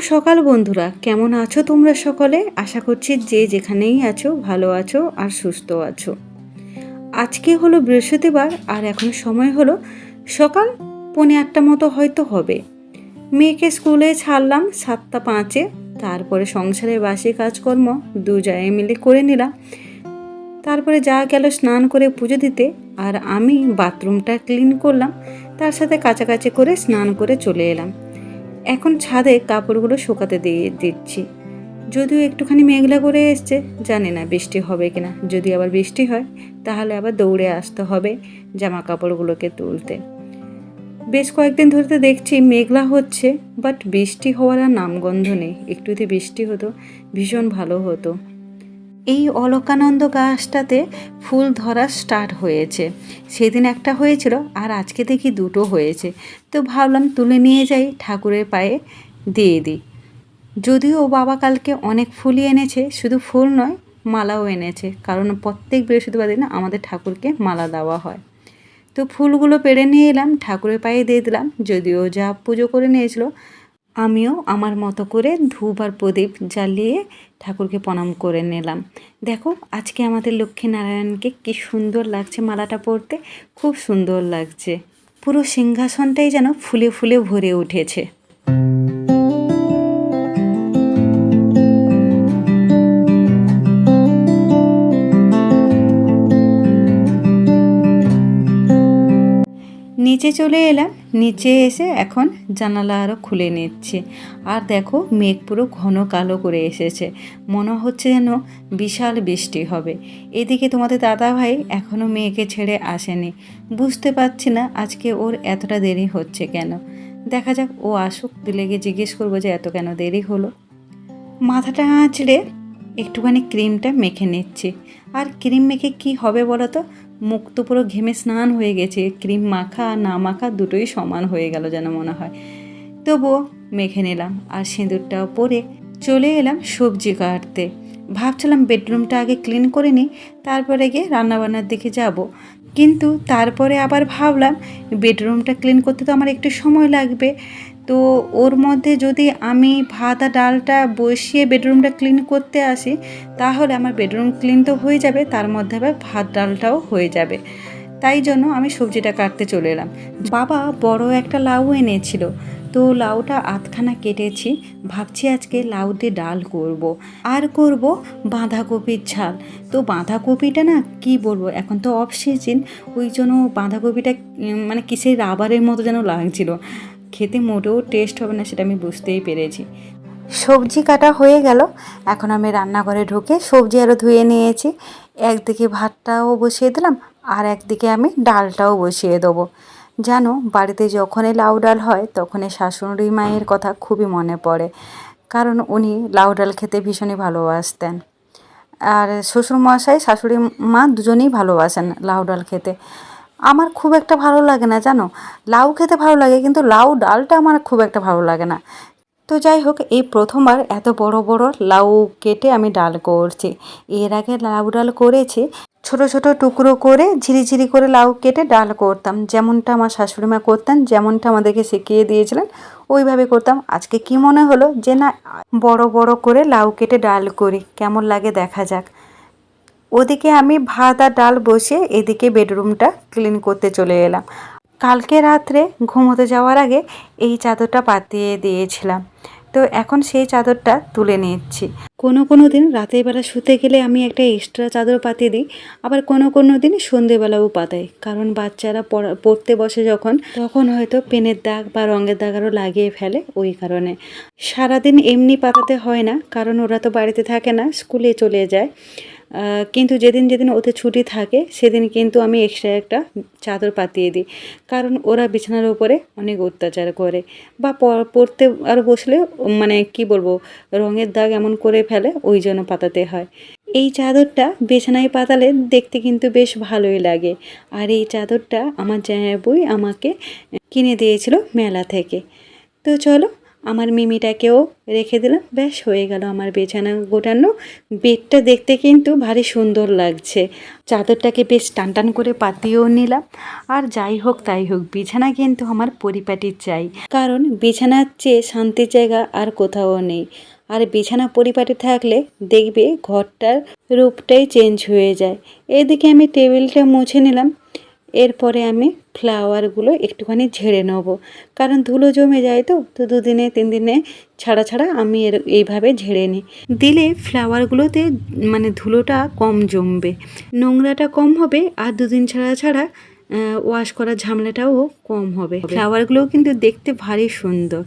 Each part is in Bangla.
সকাল বন্ধুরা। কেমন আছো তোমরা সকলে? আশা করছি যে যেখানেই আছো, ভালো আছো আর সুস্থ আছো। আজকে হলো বৃহস্পতিবার আর এখন সময় হলো সকাল পৌনে আটটা মতো হয়তো হবে। মেয়েকে স্কুলে ছাড়লাম সাতটা পাঁচে। তারপরে সংসারের বাসি কাজকর্ম দু জায়গায় মিলে করে নিলাম। তারপরে যা গেল স্নান করে পুজো দিতে আর আমি বাথরুমটা ক্লিন করলাম। তার সাথে কাছাকাছি করে স্নান করে চলে এলাম। এখন ছাদে কাপড়গুলো শুকাতে দিয়ে দিচ্ছি। যদিও একটুখানি মেঘলা করে এসছে, জানি না বৃষ্টি হবে কি না যদি আবার বৃষ্টি হয়, তাহলে আবার দৌড়ে আসতে হবে জামা কাপড়গুলোকে তুলতে। বেশ কয়েকদিন ধরে তো দেখছি মেঘলা হচ্ছে বাট বৃষ্টি হওয়ার আর নামগন্ধ নেই। একটু যদি বৃষ্টি হতো, ভীষণ ভালো হতো। এই অলকানন্দ গাছটাতে ফুল ধরা স্টার্ট হয়েছে। সেদিন একটা হয়েছিল আর আজকে দেখি দুটো হয়েছে। তো ভাবলাম তুলে নিয়ে যাই ঠাকুরের পায়ে দিয়ে দিই। যদিও বাবা কালকে অনেক ফুলই এনেছে, শুধু ফুল নয়, মালাও এনেছে। কারণ প্রত্যেক বৃহস্পতিবার দিন আমাদের ঠাকুরকে মালা দেওয়া হয়। তো ফুলগুলো পেড়ে নিয়ে এলাম, ঠাকুরের পায়ে দিয়ে দিলাম। যদিও যা পুজো করে নিয়েছিল আমিও আমার মতো করে ধূপ আর প্রদীপ জ্বালিয়ে ঠাকুরকে প্রণাম করে নিলাম। দেখো, আজকে আমাদের লক্ষ্মী নারায়ণকে কি সুন্দর লাগছে মালাটা পরতে। খুব সুন্দর লাগছে। পুরো সিংহাসনটাই যেন ফুলে ফুলে ভরে উঠেছে। নিচে চলে এলাম। নিচে এসে এখন জানালা আরও খুলে নিচ্ছে। আর দেখো, মেঘ পুরো ঘন কালো করে এসেছে। মনে হচ্ছে যেন বিশাল বৃষ্টি হবে। এদিকে তোমাদের দাদা ভাই এখনও মেয়েকে ছেড়ে আসেনি। বুঝতে পারছি না আজকে ওর এতটা দেরি হচ্ছে কেন। দেখা যাক, ও আসুক দিলে গিয়ে জিজ্ঞেস করব যে এত কেন দেরি হলো। মাথাটা আঁচড়ে একটুখানি ক্রিমটা মেখে নিচ্ছি। আর ক্রিম মেখে কি হবে বলো তো? মুখ তো পুরো ঘেমে স্নান হয়ে গেছে। ক্রিম মাখা না মাখা দুটোই সমান হয়ে গেল যেন মনে হয়। তবুও মেখে নিলাম আর সিঁদুরটাও পরে চলে এলাম সবজি কাটতে। ভাবছিলাম বেডরুমটা আগে ক্লিন করে নিই, তারপরে গিয়ে রান্নাবান্নার দিকে যাব। কিন্তু তারপরে আবার ভাবলাম, বেডরুমটা ক্লিন করতে তো আমার একটু সময় লাগবে। তো ওর মধ্যে যদি আমি ভাত আর ডালটা বসিয়ে বেডরুমটা ক্লিন করতে আসি, তাহলে আমার বেডরুম ক্লিন তো হয়ে যাবে, তার মধ্যে আবার ভাত ডালটাও হয়ে যাবে। তাই জন্য আমি সবজিটা কাটতে চলে এলাম। বাবা বড় একটা লাউ এনেছিল, তো লাউটা আধখানা কেটেছি, ভাবছি আজকে লাউ দিয়ে ডাল করব। আর করব বাঁধাকপির ঝাল। তো বাঁধাকপিটা না, কি বলব, এখন তো অফ সিজন ওই জন্য বাঁধাকপিটা মানে কিসের রাবারের মতো যেন লাগছিল। খেতে মোটেও টেস্ট হবে না, সেটা আমি বুঝতেই পেরেছি। সবজি কাটা হয়ে গেল। এখন আমি রান্নাঘরে ঢুকে সবজি আরও ধুয়ে নিয়েছি। একদিকে ভাতটাও বসিয়ে দিলাম, আর একদিকে আমি ডালটাও বসিয়ে দেবো। জানো, বাড়িতে যখনই লাউ ডাল হয়, তখনই শাশুড়ি মায়ের কথা খুবই মনে পড়ে, কারণ উনি লাউ ডাল খেতে ভীষণই ভালোবাসতেন। আর শ্বশুরমশাই, শাশুড়ি মা দুজনেই ভালোবাসেন লাউ ডাল খেতে। আমার খুব একটা ভালো লাগে না, জানো? লাউ খেতে ভালো লাগে, কিন্তু লাউ ডালটা আমার খুব একটা ভালো লাগে না। তো যাই হোক, এই প্রথমবার এত বড় বড় লাউ কেটে আমি ডাল করছি। এর আগে লাউ ডাল করেছি, ছোট ছোট টুকরো করে ঝিরিঝিরি করে লাউ কেটে ডাল করতাম। যেমনটা আমার শাশুড়ি মা করতেন, যেমনটা আমাদেরকে শিখিয়ে দিয়েছিলেন, ওইভাবে করতাম। আজকে কি মনে হলো যে না, বড় বড় করে লাউ কেটে ডাল করি। কেমন লাগে দেখা যাক। ওদিকে আমি ভাত আর ডাল বসে এদিকে বেডরুমটা ক্লিন করতে চলে এলাম। কালকে রাত্রে ঘুমোতে যাওয়ার আগে এই চাদরটা পাতিয়ে দিয়েছিলাম। তো এখন সেই চাদরটা তুলে নিচ্ছি। কোনো কোনো দিন রাতের বেলা শুতে গেলে আমি একটা এক্সট্রা চাদর পাতিয়ে দিই, আবার কোনো কোনো দিন সন্ধেবেলাও পাতাই। কারণ বাচ্চারা পড়া, পড়তে বসে যখন, তখন হয়তো পেনের দাগ বা রঙের দাগ আরও লাগিয়ে ফেলে ওই কারণে। সারাদিন এমনি পাতাতে হয় না, কারণ ওরা তো বাড়িতে থাকে না, স্কুলে চলে যায়। কিন্তু যেদিন যেদিন ওতে ছুটি থাকে, সেদিন কিন্তু আমি এক্সট্রা একটা চাদর পাতিয়ে দিই। কারণ ওরা বিছানার উপরে অনেক অত্যাচার করে। বা পড়তে আর বসলে মানে কি বলব, রঙের দাগ এমন করে ফেলে, ওই জন্য পাতাতে হয়। এই চাদরটা বিছানায় পাতালে দেখতে কিন্তু বেশ ভালোই লাগে। আর এই চাদরটা আমার জামাইবুই আমাকে কিনে দিয়েছিল মেলা থেকে। তো চলো আমার মিমিটাকেও রেখে দিলাম। ব্যাস হয়ে গেল আমার বিছানা গোটানো। বেডটা দেখতে কিন্তু ভারী সুন্দর লাগছে। চাদরটাকে বেশ টান টান করে পাতিয়েও নিলাম। আর যাই হোক, তাই হোক, বিছানা কিন্তু আমার পরিপাটির চাই। কারণ বিছানার চেয়ে শান্তির জায়গা আর কোথাও নেই। আর বিছানা পরিপাটি থাকলে দেখবে ঘরটার রূপটাই চেঞ্জ হয়ে যায়। এদিকে আমি টেবিলটা মুছে নিলাম। এরপরে আমি ফ্লাওয়ারগুলো একটুখানি ঝেড়ে নেব। কারণ ধুলো জমে যায় তো তো দুদিনে তিন দিনে ছাড়া ছাড়া আমি এর এইভাবে ঝেড়ে নিই। দিলে ফ্লাওয়ারগুলোতে মানে ধুলোটা কম জমবে। নোংরাটা কম হবে আর দুদিন ছাড়া ছাড়া ওয়াশ করার ঝামেলাটাও কম হবে। ফ্লাওয়ারগুলোও কিন্তু দেখতে ভারী সুন্দর।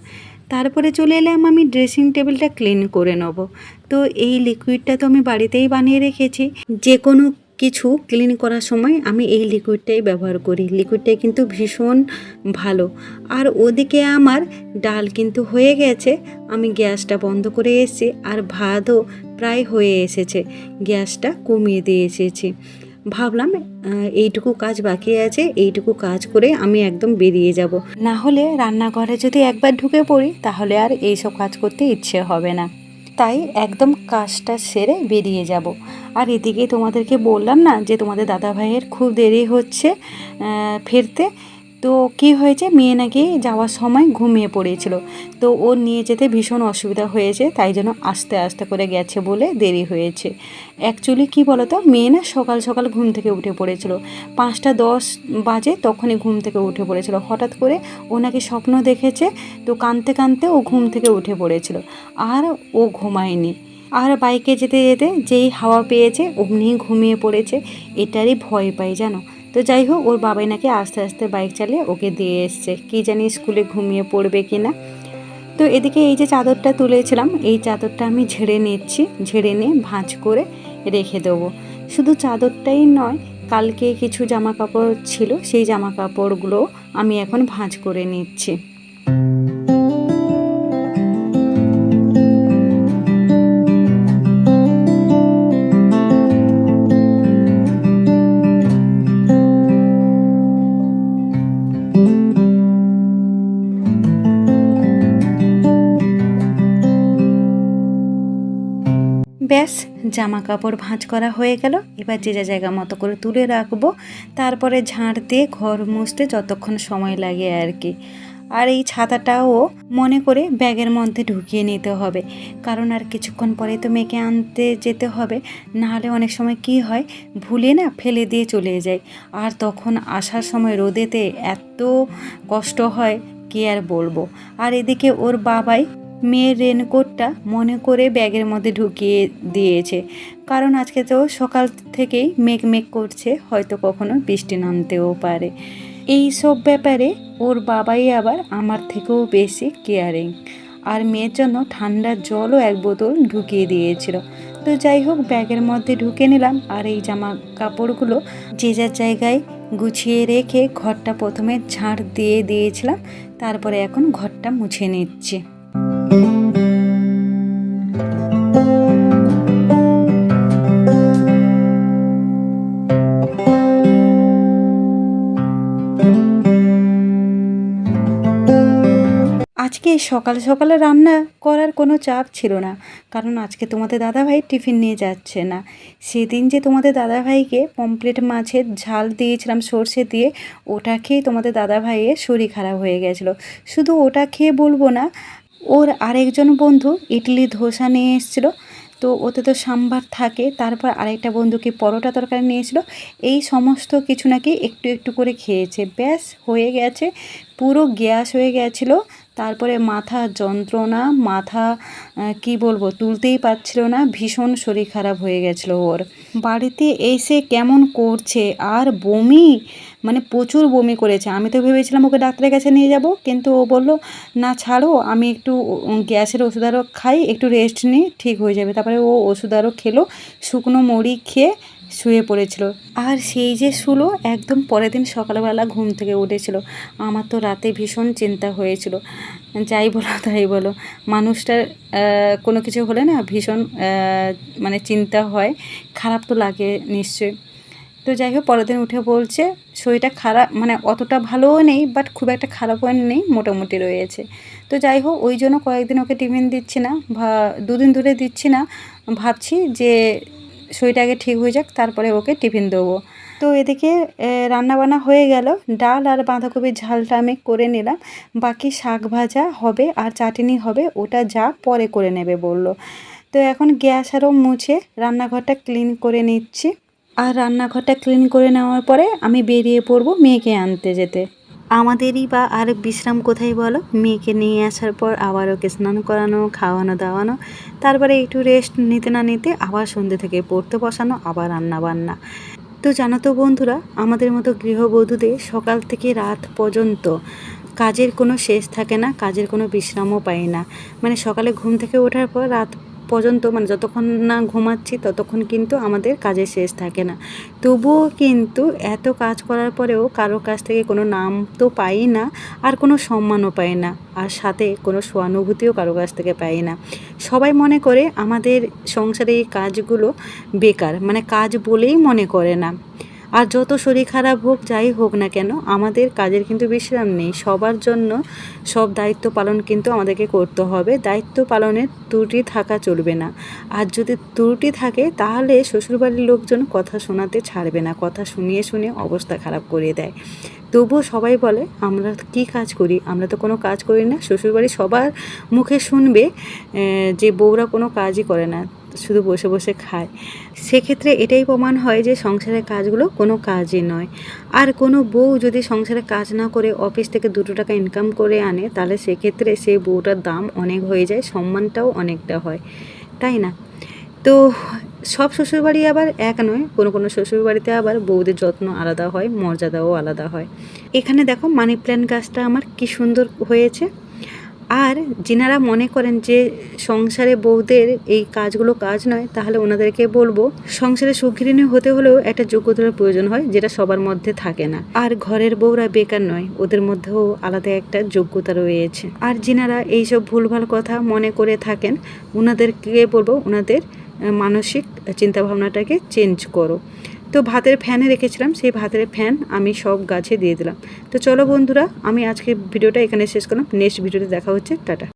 তারপরে চলে এলাম আমি ড্রেসিং টেবিলটা ক্লিন করে নেব। তো এই লিকুইডটা তো আমি বাড়িতেই বানিয়ে রেখেছি। যে কোনো কিছু ক্লিন করার সময় আমি এই লিকুইডটাই ব্যবহার করি। লিকুইডটাই কিন্তু ভীষণ ভালো। আর ওদিকে আমার ডাল কিন্তু হয়ে গেছে। আমি গ্যাসটা বন্ধ করে এসেছি আর ভাতও প্রায় হয়ে এসেছে। গ্যাসটা কমিয়ে দিয়ে এসেছি। ভাবলাম এইটুকু কাজ বাকি আছে। এইটুকু কাজ করে আমি একদম বেরিয়ে যাব। না হলে রান্নাঘরে যদি একবার ঢুকে পড়ি, তাহলে আর এইসব কাজ করতে ইচ্ছে হবে না। তাই একদম কাজটা সেরে বেরিয়ে যাব। আর এদিকে তোমাদেরকে বললাম না যে তোমাদের দাদা ভাইয়ের খুব দেরি হচ্ছে ফিরতে। তো কি হয়েছে? মেয়ে নাকি যাওয়ার সময় ঘুমিয়ে পড়েছিল। তো ও নিয়ে যেতে ভীষণ অসুবিধা হয়েছে, তাই জন্য আস্তে আস্তে করে গেছে বলে দেরি হয়েছে। অ্যাকচুয়ালি কি বলতো, মেয়ে না সকাল সকাল ঘুম থেকে উঠে পড়েছিল। পাঁচটা দশ বাজে তখনই ঘুম থেকে উঠে পড়েছিল। হঠাৎ করে ও নাকি স্বপ্ন দেখেছে, তো কাঁদতে কাঁদতে ও ঘুম থেকে উঠে পড়েছিল। আর ও ঘুমায়নি। আর বাইকে যেতে যেতে যেই হাওয়া পেয়েছে, অমনি ঘুমিয়ে পড়েছে। এটারই ভয় পাই, জানো? তো যাই হোক, ওর বাবাই নাকি আস্তে আস্তে বাইক চালিয়ে ওকে দিয়ে এসছে। কি জানি স্কুলে ঘুমিয়ে পড়বে কি না তো এদিকে এই যে চাদরটা তুলেছিলাম, এই চাদরটা আমি ঝেড়ে নিচ্ছি, ঝেড়ে নিয়ে ভাঁজ করে রেখে দেবো। শুধু চাদরটাই নয়, কালকে কিছু জামা কাপড় ছিল, সেই জামা কাপড়গুলো আমি এখন ভাঁজ করে নিচ্ছি। জামা কাপড় ভাঁজ করা হয়ে গেল। এবার যে যা জায়গা মতো করে তুলে রাখব, তারপরে ঝাঁট দিয়ে ঘর মুছতে যতক্ষণ সময় লাগে আর কি। আর এই ছাতাটাও মনে করে ব্যাগের মধ্যে ঢুকিয়ে নিতে হবে। কারণ আর কিছুক্ষণ পরে তো মেয়েকে আনতে যেতে হবে। নাহলে অনেক সময় কি হয়, ভুলে না ফেলে দিয়ে চলে যায়। আর তখন আসার সময় রোদেতে এত কষ্ট হয়, কি আর বলব। আর এদিকে ওর বাবাই মেয়ের রেনকোটটা মনে করে ব্যাগের মধ্যে ঢুকিয়ে দিয়েছে। কারণ আজকে তো সকাল থেকেই মেঘ মেঘ করছে, হয়তো কখনো বৃষ্টি নামতেও পারে। এই সব ব্যাপারে ওর বাবাই আবার আমার থেকেও বেশি কেয়ারিং আর মেয়ের জন্য ঠান্ডার জলও এক বোতল ঢুকিয়ে দিয়েছিল। তো যাই হোক, ব্যাগের মধ্যে ঢুকে নিলাম আর এই জামা কাপড়গুলো যে যার জায়গায় গুছিয়ে রেখে ঘরটা প্রথমে ঝাড় দিয়ে দিয়েছিলাম, তারপরে এখন ঘরটা মুছে নিচ্ছি। সকাল সকালে রান্না করার কোনো চাপ ছিল না। কারণ আজকে তোমাদের দাদাভাই টিফিন নিয়ে যাচ্ছে না। সেদিন যে তোমাদের দাদাভাইকে পমপ্লেট মাছের ঝাল দিয়েছিলাম সর্ষে দিয়ে, ওটা খেয়ে তোমাদের দাদাভাইয়ের শরীর খারাপ হয়ে গেছিল। শুধু ওটা খেয়ে বলব না, ওর আরেকজন বন্ধু ইডলি ধোসা নিয়ে এসেছিল। তো ওতে তো সাম্বার থাকে, তারপর আরেকটা বন্ধুকে পরোটা তরকারি নিয়েছিল এই সমস্ত কিছু নাকি একটু একটু করে খেয়েছে। ব্যাস, হয়ে গেছে, পুরো গ্যাস হয়ে গেছিল। তারপরে মাথা যন্ত্রণা, মাথা কি বলব, তুলতেই পারছিল না, ভীষণ শরীর খারাপ হয়ে গেছিল ওর। বাড়িতে এসে কেমন করছে? আর বমি? মানে প্রচুর বমি করেছে। আমি তো ভেবেছিলাম ওকে ডাক্তারের কাছে নিয়ে যাব, কিন্তু ও বলল, না, ছাড়ো, আমি একটু গ্যাসের ওষুধ আরও খাই, একটু রেস্ট নিই, ঠিক হয়ে যাবে। তারপরে ও ওষুধ আরও খেলো, শুকনো মুড়ি খেয়ে শুয়ে পড়েছিল। আর সেই যে শুলো একদম পরের দিন সকালবেলা ঘুম থেকে উঠেছিল। আমার তো রাতে ভীষণ চিন্তা হয়েছিল। যাই বলো, তাই বলো। মানুষটার কোনো কিছু হলে না ভীষণ মানে চিন্তা হয়। খারাপ তো লাগে নিশ্চয়ই। তো যাই হোক, পরের দিন উঠে বলছে, শরীরটা খারাপ মানে অতটা ভালোও নেই বাট খুব একটা খারাপও নেই, মোটামুটি রয়েছে। তো যাই হোক, ওই জন্য কয়েকদিন ওকে টিফিন দিচ্ছি না, বা দুদিন ধরে দিচ্ছি না। ভাবছি যে শরীরটা আগে ঠিক হয়ে যাক, তারপরে ওকে টিফিন দেবো। তো এদিকে রান্নাবান্না হয়ে গেল। ডাল আর বাঁধাকপির ঝালটা আমি করে নিলাম। বাকি শাক ভাজা হবে আর চাটনি হবে, ওটা যা পরে করে নেবে বলল। তো এখন গ্যাস আরও মুছে রান্নাঘরটা ক্লিন করে নিচ্ছি। আর রান্নাঘরটা ক্লিন করে নেওয়ার পরে আমি বেরিয়ে পড়ব মেয়েকে আনতে যেতে। আমাদেরই বা আর বিশ্রাম কোথায় বলো? মেয়েকে নিয়ে আসার পর আবার ওকে স্নান করানো, খাওয়ানো, দাওয়ানো, তারপরে একটু রেস্ট নিতে না নিতে আবার সন্ধ্যে থেকে পড়তে বসানো, আবার রান্না বান্না তো জানো তো বন্ধুরা, আমাদের মতো গৃহবধূদের সকাল থেকে রাত পর্যন্ত কাজের কোনো শেষ থাকে না, কাজের কোনো বিশ্রামও পাই না। মানে সকালে ঘুম থেকে ওঠার পর রাত পর্যন্ত মানে যতক্ষণ না ঘুমাচ্ছি ততক্ষণ কিন্তু আমাদের কাজের শেষ থাকে না। তবুও কিন্তু এত কাজ করার পরেও কারও কাছ থেকে কোনো নাম তো পাই না, আর কোনো সম্মানও পাই না, আর সাথে কোনো সহানুভূতিও কারও কাছ থেকে পাই না। সবাই মনে করে আমাদের সংসারে এই কাজগুলো বেকার মানে কাজ বলেই মনে করে না। আর যত শরীর খারাপ হোক, যাই হোক না কেন, আমাদের কাজের কিন্তু বিশ্রাম নেই। সবার জন্য সব দায়িত্ব পালন কিন্তু আমাদেরকে করতে হবে। দায়িত্ব পালনের ত্রুটি থাকা চলবে না। আর যদি ত্রুটি থাকে, তাহলে শ্বশুরবাড়ির লোকজন কথা শোনাতে ছাড়বে না। কথা শুনিয়ে শুনিয়ে অবস্থা খারাপ করিয়ে দেয়। তবুও সবাই বলে, আমরা কি কাজ করি? আমরা তো কোনো কাজ করি না। শ্বশুরবাড়ি সবার মুখে শুনবে যে বউরা কোনো কাজই করে না। শুধু বসে বসে খায়। সেক্ষেত্রে এটাই প্রমাণ হয় যে সংসারের কাজগুলো কোনো কাজই নয়। আর কোনো বউ যদি সংসারে কাজ না করে অফিস থেকে দুটো টাকা ইনকাম করে আনে, তাহলে সেক্ষেত্রে সেই বউটার দাম অনেক হয়ে যায়, সম্মানটাও অনেকটা হয়। তাই না? তো সব শ্বশুরবাড়ি আবার এক নয়, কোনো কোনো শ্বশুরবাড়িতে আবার বউদের যত্ন আলাদা হয়, মর্যাদাও আলাদা হয়। এখানে দেখো মানি প্ল্যান্ট গাছটা আমার কি সুন্দর হয়েছে। আর যিনারা মনে করেন যে সংসারে বউদের এই কাজগুলো কাজ নয়, তাহলে ওনাদেরকে বলব, সংসারে সুগৃহিণী হতে হলেও একটা যোগ্যতার প্রয়োজন হয় যেটা সবার মধ্যে থাকে না। আর ঘরের বউরা বেকার নয়, ওদের মধ্যেও আলাদা একটা যোগ্যতা রয়েছে। আর যিনারা এইসব ভুলভাল কথা মনে করে থাকেন, ওনাদেরকে বলব ওনাদের মানসিক চিন্তাভাবনাটাকে চেঞ্জ করো। তো ভাতের ফ্যানে রেখেছিলাম, সেই ভাতের ফ্যান আমি সব গাছে দিয়ে দিলাম। তো চলো বন্ধুরা, আমি আজকে ভিডিওটা এখানে শেষ করলাম। নেক্সট ভিডিওতে দেখা হচ্ছে। টাটা।